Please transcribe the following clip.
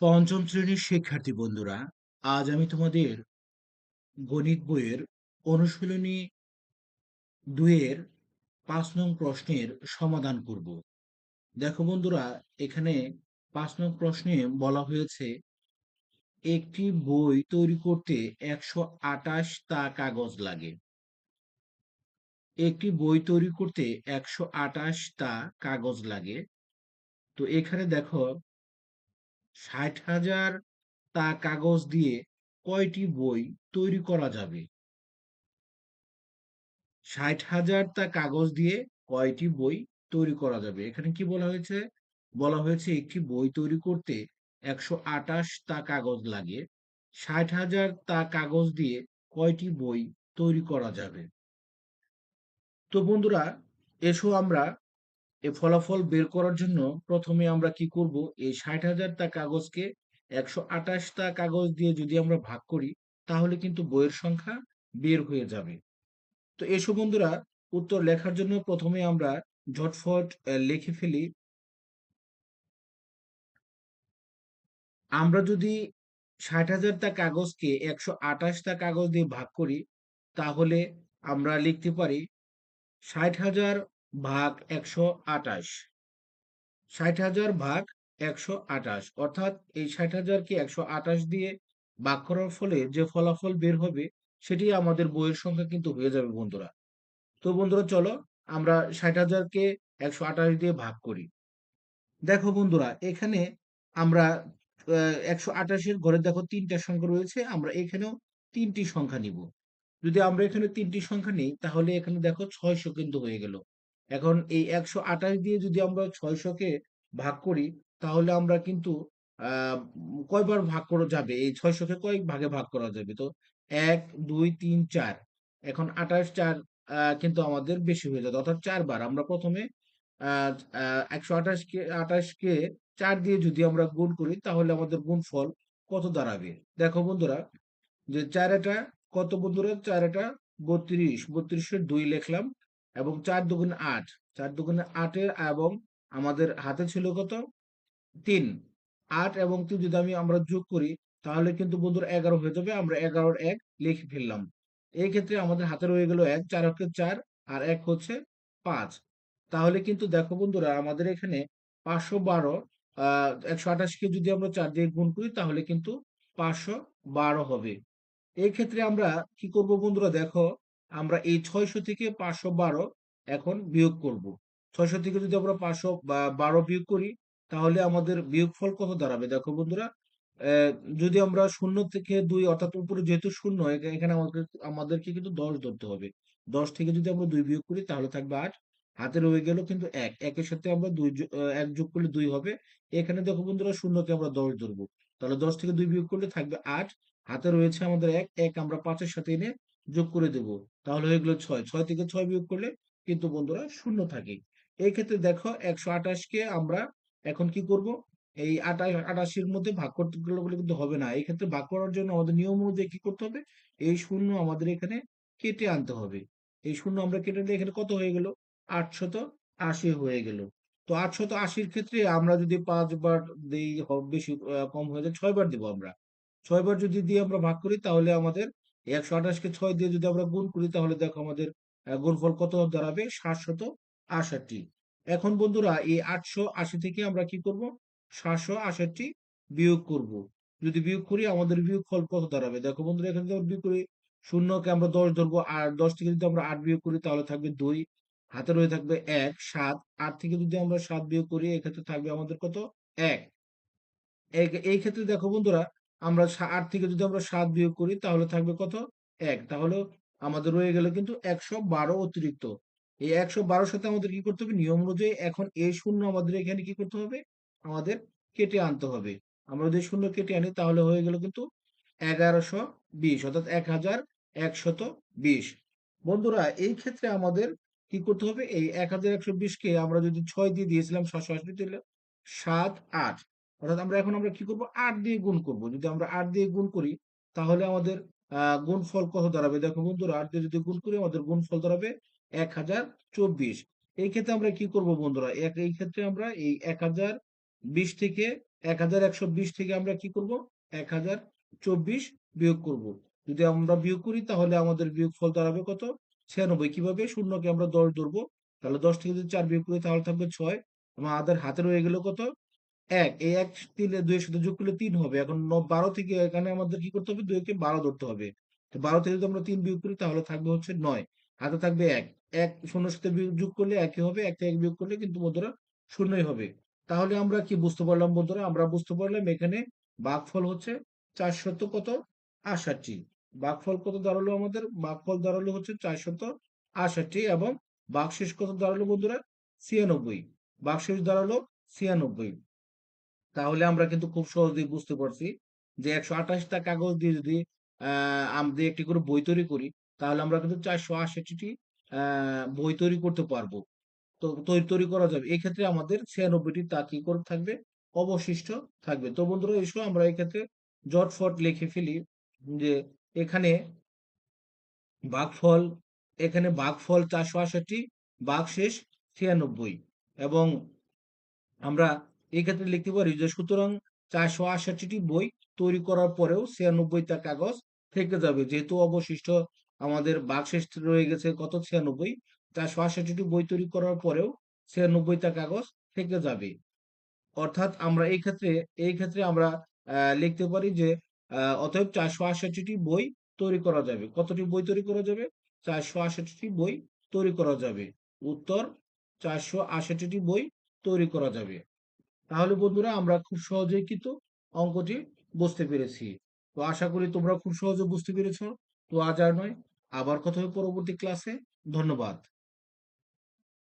পঞ্চম শ্রেণির শিক্ষার্থী বন্ধুরা, আজ আমি তোমাদের গণিত বইয়ের অনুশীলনী দুইয়ের পাঁচ নং প্রশ্নের সমাধান করব। দেখো বন্ধুরা, এখানে পাঁচ নং প্রশ্নে বলা হয়েছে, একটি বই তৈরি করতে একশো আটাশ তা কাগজ লাগে। একটি বই তৈরি করতে একশো আটাশ তা কাগজ লাগে। তো এখানে দেখো ষাট হাজার তা কাগজ দিয়ে কয়টি বই তৈরি করা যাবে? ষাট হাজার তা কাগজ দিয়ে কয়টি বই তৈরি করা যাবে? এখানে কি বলা হয়েছে? বলা হয়েছে একটি বই তৈরি করতে একশো আটাশ তা কাগজ লাগে। ষাট হাজার তা কাগজ দিয়ে কয়টি বই তৈরি করা যাবে? তো বন্ধুরা, এসো আমরা এ ফলাফল বের করার জন্য প্রথমে আমরা কি করব? এই ষাট হাজার তা কাগজকে একশো আঠাশটা কাগজ দিয়ে যদি আমরা ভাগ করি, তাহলে কিন্তু বইয়ের সংখ্যা বের হয়ে যাবে। তো এসো বন্ধুরা, উত্তর লেখার জন্য প্রথমে আমরা ঝটফট লিখে ফেলি। আমরা যদি ষাট হাজারটা কাগজকে একশো আঠাশটা কাগজ দিয়ে ভাগ করি, তাহলে আমরা লিখতে পারি ষাট হাজার ভাগ একশো আঠাশ। ষাট হাজার ভাগ একশো আঠাশ। অর্থাৎ এই ষাট হাজারকে একশো আঠাশ দিয়ে ভাগ করার ফলে যে ফলাফল বের হবে, সেটি আমাদের বইয়ের সংখ্যা কিন্তু হয়ে যাবে বন্ধুরা। তো বন্ধুরা, চলো আমরা ষাট হাজারকে একশো আঠাশ দিয়ে ভাগ করি। দেখো বন্ধুরা, এখানে আমরা একশো আঠাশের ঘরে দেখো তিনটা সংখ্যা রয়েছে, আমরা এখানেও তিনটি সংখ্যা নিব। যদি আমরা এখানে তিনটি সংখ্যা নিই, তাহলে এখানে দেখো ছয়শো কিন্তু হয়ে গেল। এখন এই একশো আঠাশ দিয়ে যদি আমরা ছয়শকে ভাগ করি, তাহলে আমরা কিন্তু কয়বার ভাগ করা যাবে? এই ছয়শকে কয়েক ভাগে ভাগ করা যাবে? তো এক, দুই, তিন, চার। এখন আঠাশ, চার কিন্তু আমাদের বেশি হয়ে যাবে। অর্থাৎ চারবার। আমরা প্রথমে একশো আঠাশকে আঠাশকে চার দিয়ে যদি আমরা গুণ করি, তাহলে আমাদের গুণফল কত দাঁড়াবে? দেখো বন্ধুরা, যে চার এটা কত বন্ধুরা? চার এটা বত্রিশ। বত্রিশের দুই লিখলাম। এবং চার দুগুণে আট। চার দুগুণে আটের এবং আমাদের হাতে ছিল কত? তিন। আট এবং তিন যদি আমি আমরা যোগ করি, তাহলে কিন্তু বন্ধুরা এগারো হয়ে যাবে। আমরা এগারোর এক লিখে ফেললাম। এই ক্ষেত্রে আমাদের হাতে রয়ে গেল এক, চার হচ্ছে চার, আর এক হচ্ছে পাঁচ। তাহলে কিন্তু দেখো বন্ধুরা, আমাদের এখানে পাঁচশো বারো আহ একশো আঠাশকে যদি আমরা চার দিয়ে গুণ করি, তাহলে কিন্তু পাঁচশো বারো হবে। এই ক্ষেত্রে আমরা কি করব বন্ধুরা, দেখো আমরা এই ছয়শো থেকে পাঁচশো বারো এখন বিয়োগ করব। ছয়শো থেকে যদি আমরা পাঁচশো বারো বিয়োগ করি, তাহলে আমাদের বিয়োগফল কত দাঁড়াবে? দেখো বন্ধুরা যদি আমরা শূন্য থেকে দুই, অর্থাৎ উপরে যেহেতু শূন্য এখানে আমাদের আমাদেরকে কিন্তু দশ ধরতে হবে। দশ থেকে যদি আমরা দুই বিয়োগ করি, তাহলে থাকবে আট। হাতে রয়ে গেল কিন্তু এক। একের সাথে আমরা দুই এক যোগ করলে দুই হবে। এখানে দেখো বন্ধুরা শূন্যকে আমরা দশ ধরবো। তাহলে দশ থেকে দুই বিয়োগ করলে থাকবে আট। হাতে রয়েছে আমাদের এক। এক আমরা পাঁচের সাথে এনে যোগ করে দেব। তাহলে হয়ে গেল ছয়। ছয় থেকে ছয় বিয়োগ করলে কিন্তু বন্ধুরা শূন্য থাকে। এই ক্ষেত্রে দেখো একশো আঠাশকে আমরা এখন কি করব? এই আটাশ, আটাশির মধ্যে ভাগ করতে গেলে কিন্তু হবে না। এই ক্ষেত্রে ভাগ করার জন্য আমাদের নিয়ম অনুযায়ী কি করতে হবে? এই শূন্য আমাদের এখানে কেটে আনতে হবে। এই শূন্য আমরা কেটে দিয়ে এখানে কত হয়ে গেল? আটশত আশি হয়ে গেল। তো আটশত আশির ক্ষেত্রে আমরা যদি পাঁচবার দিই বেশি কম হয়ে যায়, ছয়বার দিব আমরা। ছয়বার যদি দিয়ে আমরা ভাগ করি তাহলে আমাদের একশো আঠাশকে ছয় দিয়ে যদি আমরা গুণ করি, তাহলে দেখো আমাদের গুণফল কত দাঁড়াবে? সাতশত আষট্টি। এখন বন্ধুরা, এই আটশো আশি থেকে আমরা কি করব? সাতশো আষট্টি বিয়োগ করব। যদি বিয়োগ করি, আমাদের বিয়োগ ফল কত দাঁড়াবে? দেখো বন্ধুরা, এখানে যদি বিয়োগ করি, শূন্যকে আমরা দশ ধরবো, আর দশ থেকে যদি আমরা আট বিয়োগ করি, তাহলে থাকবে দুই। হাতে রয়ে থাকবে এক, সাত। আট থেকে যদি আমরা সাত বিয়োগ করি, এক্ষেত্রে থাকবে আমাদের কত? এক, এই ক্ষেত্রে দেখো বন্ধুরা আমরা আট থেকে যদি আমরা সাত বিয়োগ করি, তাহলে থাকবে কত? এক। তাহলে আমাদের রয়ে গেল কিন্তু একশো বারো অতিরিক্ত। এই একশো বারোর সাথে আমাদের কি করতে হবে? নিয়ম অনুযায়ী এখন এই শূন্য আমাদের এখানে কি করতে হবে? আমাদের কেটে আনতে হবে। আমরা যদি শূন্য কেটে আনি, তাহলে হয়ে গেল কিন্তু এগারোশো বিশ, অর্থাৎ এক হাজার একশত বিশ। বন্ধুরা, এই ক্ষেত্রে আমাদের কি করতে হবে? এই এক হাজার একশো বিশকে আমরা যদি ছয় দিয়ে দিয়েছিলাম সাত আট। অর্থাৎ আমরা এখন আমরা কি করব? আট দিয়ে গুণ করব। যদি আমরা আট দিয়ে গুণ করি, তাহলে আমাদের গুণফল কত দাঁড়াবে? দেখো বন্ধুরা, আট দিয়ে যদি গুণ করি, আমাদের গুণফল দাঁড়াবে এক হাজার চব্বিশ। এই ক্ষেত্রে আমরা কি করব বন্ধুরা? এক, এই ক্ষেত্রে আমরা এই এক হাজার বিশ থেকে এক হাজার একশো বিশ থেকে আমরা কি করব? এক হাজার চব্বিশ বিয়োগ করব। যদি আমরা বিয়োগ করি, তাহলে আমাদের বিয়োগ ফল দাঁড়াবে কত? ছিয়ানব্বই। কীভাবে? শূন্যকে আমরা দশ ধরবো। তাহলে দশ থেকে যদি চার বিয়োগ করি, তাহলে থাকবে ছয়। আমাদের হাতে রয়ে গেল কত? এক এই এক তিনে দুইয়ের সাথে যোগ করলে তিন হবে। এখন বারো থেকে এখানে আমাদের কি করতে হবে? দুই দুইকে বারো ধরতে হবে। তো বারো থেকে যদি আমরা তিন বিয়োগ করি, তাহলে থাকবে হচ্ছে নয়। হাতে থাকবে এক। এক শূন্যর সাথে যোগ করলে একই হবে, এক থেকে এক বিয়োগ করলে কিন্তু বন্ধুরা শূন্যই হবে। তাহলে আমরা কি বুঝতে পারলাম বন্ধুরা? আমরা বুঝতে পারলাম এখানে ভাগফল হচ্ছে চারশত কত? আষট্টি ভাগফল কত দাঁড়াল আমাদের? ভাগফল দাঁড়াল হচ্ছে চারশত আষট্টি এবং ভাগশেষ কত দাঁড়াল বন্ধুরা? ছিয়ানব্বই। ভাগশেষ দাঁড়াল ছিয়ানব্বই। তাহলে আমরা কিন্তু খুব সহজেই বুঝতে পারছি যে একশো আঠাশটা কাগজ দিয়ে যদি আমরা একটি করে বই তৈরি করি, তাহলে আমরা কিন্তু চারশো আহ বই তৈরি করতে পারব। তো তৈরি করা যাবে। এই ক্ষেত্রে আমাদের ছিয়ানব্বইটি তা কি করে থাকবে? অবশিষ্ট থাকবে। তো বন্ধুরা, এসো আমরা এই ক্ষেত্রে জটফট লিখে ফেলি যে এখানে ভাগফল এখানে ভাগফল চারশো আষট্টি শেষ ছিয়ানব্বই এবং আমরা এই ক্ষেত্রে লিখতে পারি যে, সুতরাং চারশো আষট্টিটি বই তৈরি করার পরেও ছিয়ানব্বইটা কাগজ থেকে যাবে। যেহেতু অবশিষ্ট আমাদের বাক্সেস রয়ে গেছে কত? ছিয়ানব্বই। চারশো আষট্টিটি বই তৈরি করার পরেও ছিয়ানব্বইটা কাগজ থেকে যাবে। অর্থাৎ আমরা এই ক্ষেত্রে এই ক্ষেত্রে আমরা লিখতে পারি যে অতএব চারশো আষট্টিটি বই তৈরি করা যাবে। কতটি বই তৈরি করা যাবে? চারশো আষট্টিটি বই তৈরি করা যাবে। উত্তর, চারশো আষট্টিটি বই তৈরি করা যাবে। তাহলে বন্ধুরা আমরা খুব সহজেই কিন্তু অঙ্কটি বুঝতে পেরেছি। তো আশা করি তোমরা খুব সহজে বুঝতে পেরেছ। তো আজ আর নয়, আবার কথা হবে পরবর্তী ক্লাসে ধন্যবাদ।